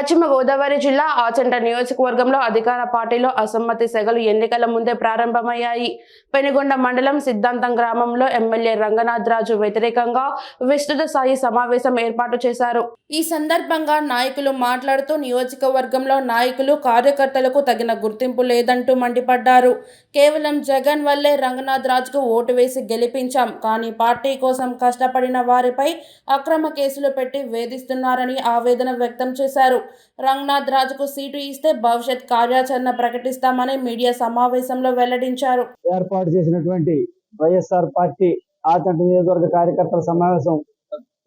పశ్చిమ గోదావరి జిల్లా ఆచంట నియోజకవర్గంలో అధికార పార్టీలో అసమ్మతి సెగలు ఎన్నికల ముందే ప్రారంభమయ్యాయి. పెనుగొండ మండలం సిద్ధాంతం గ్రామంలో ఎమ్మెల్యే రంగనాథ్ రాజు వ్యతిరేకంగా విస్తృత స్థాయి సమావేశం ఏర్పాటు చేశారు. ఈ సందర్భంగా నాయకులు మాట్లాడుతూ నియోజకవర్గంలో నాయకులు కార్యకర్తలకు తగిన గుర్తింపు లేదంటూ మండిపడ్డారు. కేవలం జగన్ వల్లే రంగనాథ్ రాజుకు ఓటు వేసి గెలిపించాం. కానీ పార్టీ కోసం కష్టపడిన వారిపై అక్రమ కేసులు పెట్టి వేధిస్తున్నారని ఆవేదన వ్యక్తం చేశారు. రంగనాథ్ రాజుకు సీటు ఇస్తే భవిష్యత్ కార్యాచరణ ప్రకటిస్తామని మీడియా సమావేశంలో వెల్లడించారు. ఏర్పాటు చేసినటువంటి వైఎస్ఆర్ పార్టీ ఆచంట నియోజకవర్గ కార్యకర్తల సమావేశం.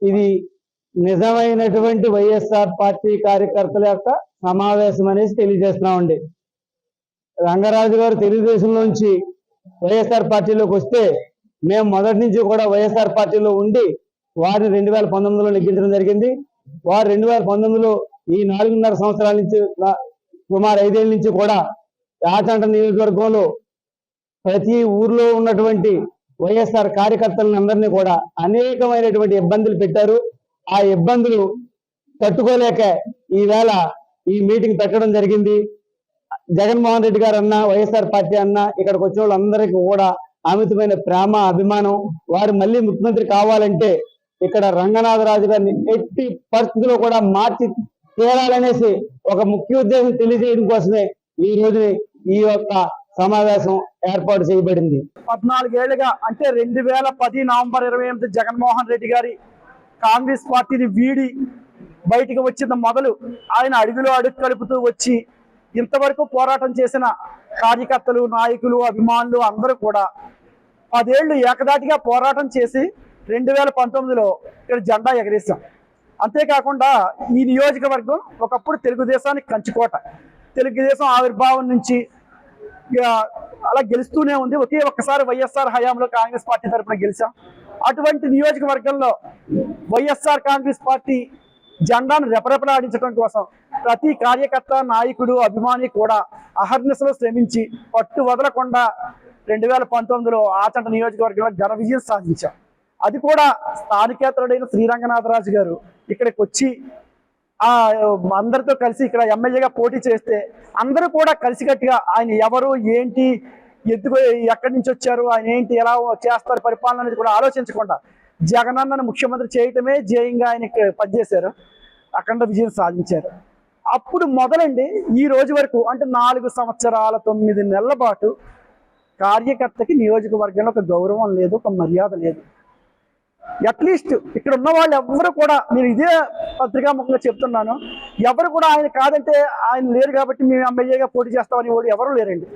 ఇది నిజమైనటువంటి వైఎస్ఆర్ పార్టీ కార్యకర్తల యొక్క సమావేశం అనేసి తెలియజేస్తున్నామండి. రంగరాజు గారు తెలుగుదేశం నుంచి వైఎస్ఆర్ పార్టీలోకి వస్తే మేము మొదటి నుంచి కూడా వైఎస్ఆర్ పార్టీలో ఉండి వారిని రెండు వేల పంతొమ్మిదిలో నెగ్గించడం జరిగింది. వారు రెండు వేల పంతొమ్మిదిలో ఈ నాలుగున్నర సంవత్సరాల నుంచి సుమారు ఐదేళ్ళ నుంచి కూడా ఆచంట నియోజకవర్గంలో ప్రతి ఊర్లో ఉన్నటువంటి వైఎస్ఆర్ కార్యకర్తలను అందరినీ కూడా అనేకమైనటువంటి ఇబ్బందులు పెట్టారు. ఆ ఇబ్బందులు తట్టుకోలేక ఈవేళ ఈ మీటింగ్ పెట్టడం జరిగింది. జగన్మోహన్ రెడ్డి గారు అన్న వైఎస్ఆర్ పార్టీ అన్న ఇక్కడికి వచ్చిన వాళ్ళందరికీ కూడా అమితమైన ప్రేమ అభిమానం వారు మళ్ళీ ముఖ్యమంత్రి కావాలంటే ఇక్కడ రంగనాథరాజు గారిని ఎట్టి పరిస్థితిలో కూడా మార్చి తీరాలనేసి ఒక ముఖ్య ఉద్దేశం తెలియజేయడం కోసమే ఈ రోజు ఈ యొక్క సమావేశం ఏర్పాటు చేయబడింది. పద్నాలుగేళ్ళుగా అంటే రెండు వేల పది నవంబర్ ఇరవై ఎనిమిది జగన్మోహన్ రెడ్డి గారి కాంగ్రెస్ పార్టీని వీడి బయటికి వచ్చిన మొదలు ఆయన అడుగులో అడుగు కలుపుతూ వచ్చి ఇంతవరకు పోరాటం చేసిన కార్యకర్తలు నాయకులు అభిమానులు అందరూ కూడా పదేళ్ళు ఏకదాటిగా పోరాటం చేసి రెండు వేల పంతొమ్మిదిలో ఇక్కడ జెండా ఎగరేసాం అంతేకాకుండా ఈ నియోజకవర్గం ఒకప్పుడు తెలుగుదేశానికి కంచుకోట. తెలుగుదేశం ఆవిర్భావం నుంచి అలా గెలుస్తూనే ఉంది. ఒకే ఒక్కసారి వైఎస్ఆర్ హయాంలో కాంగ్రెస్ పార్టీ తరఫున గెలిచాం. అటువంటి నియోజకవర్గంలో వైఎస్ఆర్ కాంగ్రెస్ పార్టీ జెండాను రెపరెపలాడించడం కోసం ప్రతి కార్యకర్త నాయకుడు అభిమాని కూడా అహర్నిశలో శ్రమించి పట్టు వదలకుండా రెండు వేల పంతొమ్మిదిలో ఆచంట నియోజకవర్గంలో ఘన విజయం సాధించాం. అది కూడా స్థానికేతరుడైన శ్రీరంగనాథరాజు గారు ఇక్కడికి వచ్చి ఆ అందరితో కలిసి ఇక్కడ ఎమ్మెల్యేగా పోటీ చేస్తే అందరూ కూడా కలిసికట్టుగా ఆయన ఎవరు ఏంటి ఎందుకు ఎక్కడి నుంచి వచ్చారు ఆయన ఏంటి ఎలా చేస్తారు పరిపాలన అనేది కూడా ఆలోచించకుండా జగనన్నను ముఖ్యమంత్రి చేయటమే జయంగా ఆయనకి పనిచేశారు. అఖండ విజయం సాధించారు. అప్పుడు మొదలండి ఈ రోజు వరకు అంటే నాలుగు సంవత్సరాల తొమ్మిది నెలల పాటు కార్యకర్తకి నియోజకవర్గంలో ఒక గౌరవం లేదు ఒక మర్యాద లేదు. అట్లీస్ట్ ఇక్కడ ఉన్న వాళ్ళు ఎవరు కూడా నేను ఇదే పత్రికాముఖంగా చెప్తున్నాను ఎవరు కూడా ఆయన కాదంటే ఆయన లేరు కాబట్టి మేము ఎమ్మెల్యేగా పోటీ చేస్తామని వాళ్ళు ఎవరు లేరండి.